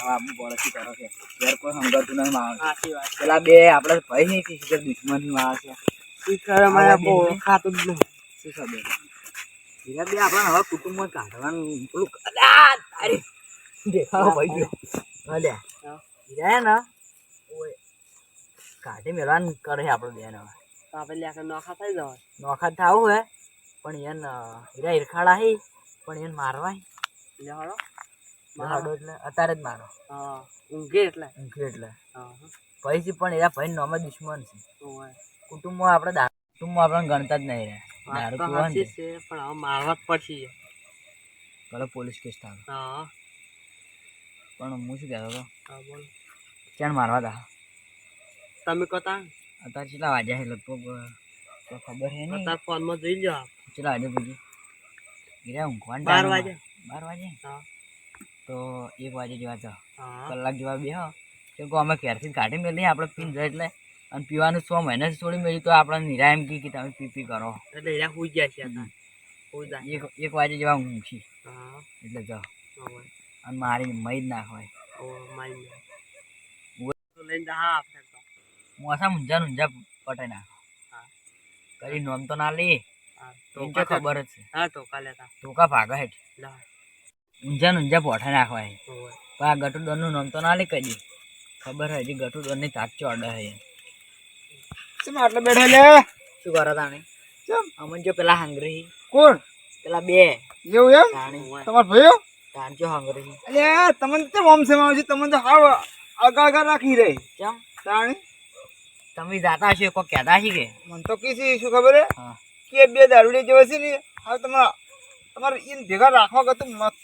હવે આબુ પડોશી કરો છે? ઘેર કોઈ હંગાતું નહીં માણસ. સાચી વાત. પેલા બે આપડે ભય નહીં કે શીખર દુશ્મની માણસ છે. શિખર અમારે બહુ ખાતું જ નહીં શું ખબર? ધીરે બે આપણને હવે કુટુંબમાં કાઢવાનું પેલું અલા, તારી દેખાવો ભાઈ ગયો અલ્યા હા. ને ઓય કાઢી મેળવાનું કરે છે આપણો બેન હવે. આપણે લ્યા નોખા થઈ જવાય નોખા થાવું હે પણ એને હીરા ઈરખાડા હે પણ એને મારવા હે. લે હળો મારો. એટલે અત્યારે જ મારો. ઊંઘે એટલે. ઊંઘે એટલે. ભાઈ છે પણ એના ભાઈ નોમે દુશ્મન છે. કુટુંબમાં આપણે દા કુટુંબમાં આપણે ગણતા જ નહીં રે દારૂ તો પીવા ને સાચી છે. પણ હવે મારવા જ પડશે. ભલે પોલીસ કેસ થાય હા. પણ હું શું કહેતો હતો? બોલ. ચાણ મારવા દા? તમે કતા? અત્યારે કેટલા વાગ્યા છે? લગભગ તો ખબર છે ને અત્યારે ફોનમાં જોઈ લો કેટલા વાગે પછી ગીરા ઊંઘવાનું બાર વાગે. બાર વાગે હા. તો એક વાગે જેવા તો કલાક જેવા બે હા. કે અમે ઘેરથી કાઢી મેલી આપણે પીને જાય એટલે. અને પીવાનું સો મહિના થોડી મેળી તો આપણે નિરા એમ કે તમે પી પી કરો. એટલે એરા હોઈ ગયા છે એક એક વાગે જેવા હા. એટલે જાઓ. અને મારી મઈ જ ના હોય. જા મોસા મુંજા મુંજા પટાઈ નાખો હા. નોમ તો ના લે. તો ખબર જ છે. હા તો કાલે તા ભાગા હેઠ. ઊંઝા ઊંઝા પોઠા નાખવા છે. પણ આ ગટુડોનનું નામ તો ના લે કદી ખબર હજી ગટુડોનની તાકચો અડે છે શું આટલે બેઠો લે શું કરો તાણે? કેમ અમન જો પેલા હાંગરી કોણ? પેલા બે. એવું એમ? તમાર ભાઈઓ? તાણ જો હાંગરી અલે તમને તો ઓમ સેમ તમને તો હાવ આગળ આગા રાખી રહી. કેમ તાણે? તમે જાતા હશો કો કહેતા છે કે? મને તો કીધી શું ખબર હે? કે બે દારૂડી જેવા છે ને હવે તમારા તમારે એને ભેગા રાખવા તો મત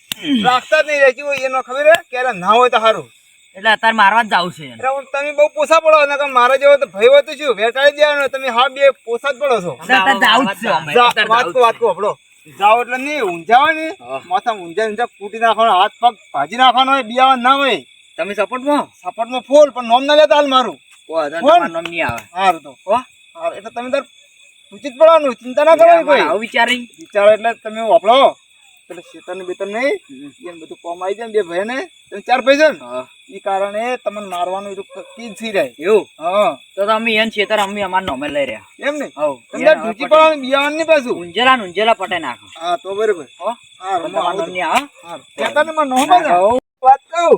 રાખતા જ નહીં રહેતી હોય એનો ખબર હે? ક્યારે ના હોય તો સારું એટલે અત્યારે મારવા જ જાવ છે. તમે બહુ પોસા પડો ને કે મારા જેવો તો ભય હોય તો શું વેટાડી દેવાનો તમે હા બે પોસા જ પડો છો. વાત કો વાત કો આપડો. જાઓ એટલે નહીં ઊંઝાવાની. માથા ઊંઝા ઊંઝા કૂટી નાખવાનો હાથ પગ ભાજી નાખવાનો હોય બિયાવા ના હોય. તમે સપોર્ટમાં? સપોર્ટમાં ફૂલ પણ નોમ ના લેતા હાલ મારું. નામ નહીં આવે. સારું તો. એટલે તમે તાર સૂચિત પડવાનું ચિંતા ના કરવાની કોઈ. વિચારી વિચારો એટલે તમે વાપરો. એટલે શેતન બેતન નહીં એને બધું કોમ આવી જાય બે ભાઈ ને તમે ચાર પૈસા ને? હા. એ કારણે તમને મારવાનું એ તો કી થઈ જાય એવું? હા. તો અમે એન શેતર અમે અમારા નોમે લઈ રહ્યા. એમ ને? હવ. તમે ઢૂંચી પડવાનું બિયાવાનું નહીં પાછું. ઉંજેલા ઉંજેલા પટે નાખો. હા તો બરોબર. હો? હા તો રમો તમારું નામ નહીં આવે હા? શેતનમાં નહોતા ને. વાત કહું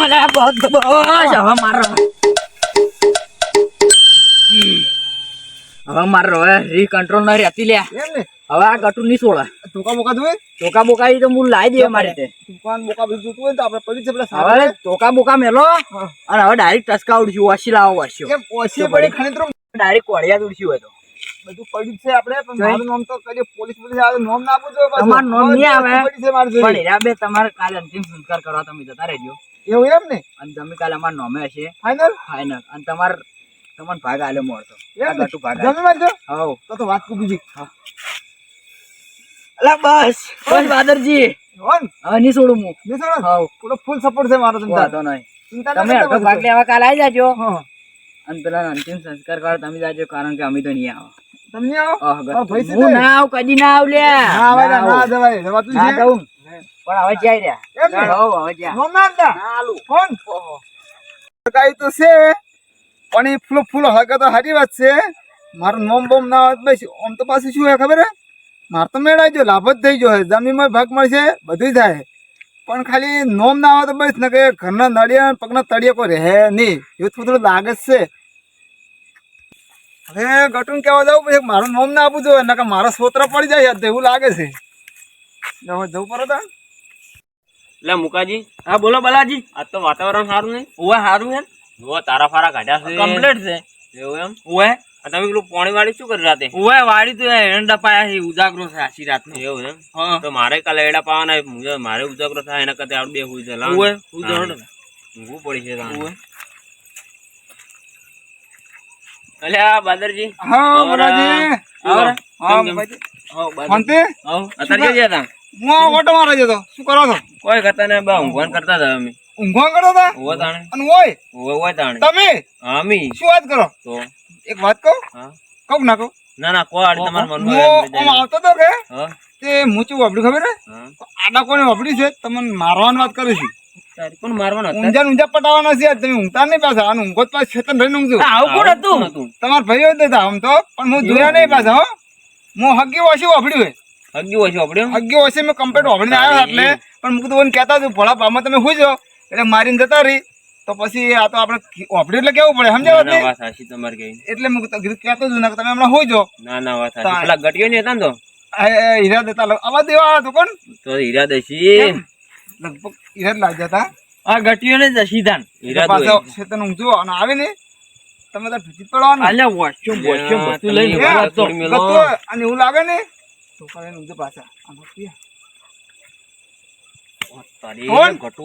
મને બહુ બહુ હવે મારો હવે મારો હવે રી કંટ્રોલ ના રહેતી લે હવે આ કટુ નહીં છોડે. ટોકા બોકા જોવે ટોકા બોકા તો હું લાવી દે મારી રીતે દુકાન બોકા બધું જોતું હોય તો આપણે પડી છે પેલા હવે ટોકા બોકા મેલો અને હવે ડાયરેક્ટ ટસકા ઉડશું ઓછી લાવો વાસ્યો કેમ ઓછી પડી? ખણીત્રો ડાયરેક્ટ કોળિયા ઉડશું હોય તો. બધું પડ્યું છે આપણે પણ મારું નામ તો કદી પોલીસ પોલીસ આવે તો નામ ના આપું જોઈએ. તમારું નામ નહીં આવે. પડી છે મારું પણ જોઈ. હીરા બે તમારે કાલે અંતિમ સંસ્કાર કરવા તમે જતા રહેજો. એવું એમ ને? અને તમે કાલે અમારા નોમે હશે. ફાઈનલ ફાઇનલ અને તમાર તમને ભાગ આલે મળતો ગટુ ભાગ. હવ તો તો વાત કુ બીજી. અલા બસ. બસ વાદરજી. હોન હવે નહીં છોડું હું. બેસાડો હવ પૂરો ફૂલ સપોર્ટ છે મારો તમને વાંધો નહીં. ચિંતા તમે અડધો ભાગ લેવા કાલે આવી જાજો. અને પેલા અંતિમ સંસ્કાર કરવા તમે જાજો કારણ કે અમે તો નહીં આવો. તમને આવો? હું ના આવ કદી ના આવ લે ના આવે ના જવાય જવાતું ના છે. પણ હવે જાય રહ્યા. એમ ને? હવ હવે જ્યાં. ના આપતા. ફોન. કાંઈ તો છે. પણ એ ફૂલો ફૂલો હકે તો સારી વાત છે. મારું નોમ બોમ ના આવે ભાઈ આમ તો પાછું શું હોય ખબર? હે મારે તો મેળાઈ ગયો, લાભ જ થઈ ગયો જમીનમાં ભાગ મળશે બધું થાય. પણ ખાલી નોમ ના આવે તો બસ, ને કે ઘરના નળિયા પગના તળિયા કોઈ રહે નહીં. એવું થોડું થોડું લાગે જ છે. હવે ગટું કહેવા જાવ પછી મારું નોમ ના આપવું જોઈએ કે મારા સોત્ર પડી જાય તો એવું લાગે છે. જવું પડે તા એટલે મુકાજી. હા, બોલો, બલાજી. આજ તો વાતાવરણ સારું નહીં. ઓવા સારું હે ઓવે તારા ફારા કાઢ્યા છે. કમ્પ્લીટ છે. એવું એમ? ઓએ તમે પેલું પોણી વાળી શું કરી રાતે? ઓએ વાળી તો એરંડા ડપાયા છે ઉજાગરો છે આખી રાત એવું એમ? તો મારે કાલે એડા પાવાના મારે ઉજાગરો થાય એના કરતા આવડે બે હુઈ છે લાવ. ઓએ ઉજાગરો. ઊંઘવું પડી છે. ઓએ અલ્યા બાદરજી. હા આવરા. હા આવરા. હા અત્યારે ગયા તા? હું ઓટો મારવા જતો શું કરો છો? કોઈ કરતા ને બા ઊંઘવાનું કરતા હતા અમે. ઊંઘવા કરો તા? ઓવે તાણે. અને ઓય ઓવે ઓવે તાણે. તમે? આમી શું વાત કરો? તો? એક વાત કહું? હા. કહું ના કહું? ના ના કોઈ આડી તમારા મનમાં હું. આવતો તો કે? હા. તે મૂચું શું ખબર હે. હા આડા કોને વાપર્યું છે? તમને મારવાની વાત કરું છું. પણ મારવાનો ઊંઝા ઊંઝા પટાવવાના છે તમે ઊંઘતા નહીં પાછા. અને ઊંઘો જ પાછા ખેતર રહીને ઊંઘજો. આવું કોણ હતું? હતું? ભાઈઓ જ હતા આમ તો પણ હું જોયા નહીં પાછા હો. હું હગી ઓછી વાપર્યું હે હગ્યું હોય છે હગી વાસી મેં કમ્પ્લીટ આવ્યો એટલે પણ મૂકતું કહેતા હતું ભોળા પામાં તમે હુઈ જાઓ એટલે મારીને જતા રહી. તો પછી આ તો આપણે વાપર્યું એટલે કેવું પડે સમજાવત ના ના વાત સાચી તમારી કઈ. એટલે હું કહેતો જ ના કે તમે હમણાં હોઈ જાઓ ના ના વાત સાચી. પેલા ગટિયો ને હતા ને તો? હીરા દેતા લો. આવા દેવા હતો કોણ? તો હીરા દેશી. લગભગ હીરા લાગ્યા હતા. આ ગટિયો ને જશીદાન હીરા પાછો દોઈ. ઊંચો અને આવે ને તમે તો ભીતી પડવાનું. અલ્યા વોશરૂમ યા, બધું લઈ મેલો. ગતો અને એવું લાગે ને તો કરે ઊંચો પાછા. આમાં પીએ. તારી? ઘટો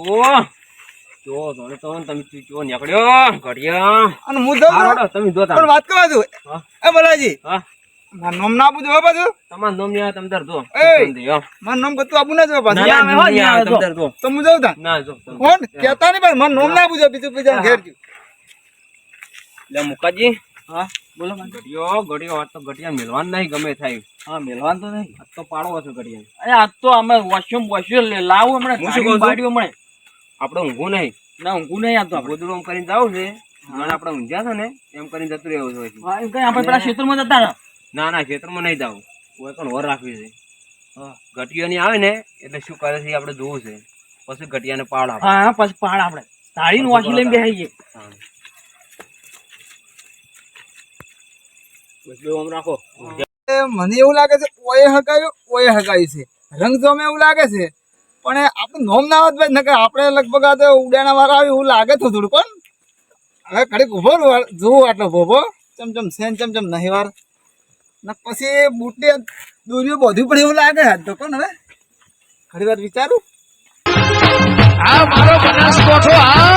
જો તને તો તમે ચૂચો નીકળ્યો ઘડિયા. અને હું જાઉં હારો છું. તો તમે જોતા પણ વાત કરવા દઉં. એ બલાજી હા. મારું નામ ના આપું જોવા પાછું. તમારું નામ નહીં આવે તમે તાર જો. એય! સમજી, હા. મારું નામ ગતું આપું ના જોવા પાછું. ના આવે, નામ હોય, નહીં આવે આવે તમે તાર જો. તો હું જાઉં તાં ના જો કોણ કહેતા નહીં પણ મારું નામ ના આપું જો બીજું બીજા ઘેર ગયું લે મુકાજી. હા બોલો ઘડિયો ઘડિયો આ તો ઘડિયા મેલવાન નહીં ગમે થાય. હા મેલવાન તો નહીં. આ તો પાડો હશે ઘડિયા અરે આ તો અમે વોશરૂમ વોશરૂમ લાવું હમણાં. કહું મળે આપણે ઊંઘું નહીં. ના ઊંઘું નહીં આવતો આપણે. ગોદડું આમ કરીને જાવ છે. મને આપણે ઊંઘ્યા છે ને એમ કરીને જતું રહેવું એમ કઈ આપણે પેલા ક્ષેત્રમાં જતા રહ્યા ના ના ખેતરમાં નહીં જાવ કોઈ પણ વર રાખવી છે. ઘટિયો ની આવે ને એટલે શું કરે છે આપણે જોવું છે. પછી ઘટિયાને પાડ આપે. હા પછી પહાડ આપણે તાળીને વાસી લઈને બેસી જઈએ હા. બસ બેવું આમ રાખો. મને એવું લાગે છે ઓએ હગાવ્યું ઓએ હગાવ્યું છે. રંગ જોમે એવું લાગે છે. પણ આપણે નોમ ના આવત ભાઈ, નકર આપણે લગભગ આ તો ઉડાણા વાળા આવી એવું લાગે તો થોડું પણ. હવે ઘડીક ઊભો જોવું આટલો ભોભો. ચમચમ સેન ચમચમ નહીં વાર. ને પછી બુટે દોર્યું બધું પણ એવું લાગે હાથ તો કોણ હવે. ઘણી વાર વિચારું. આ મારો બનાસકોઠો આ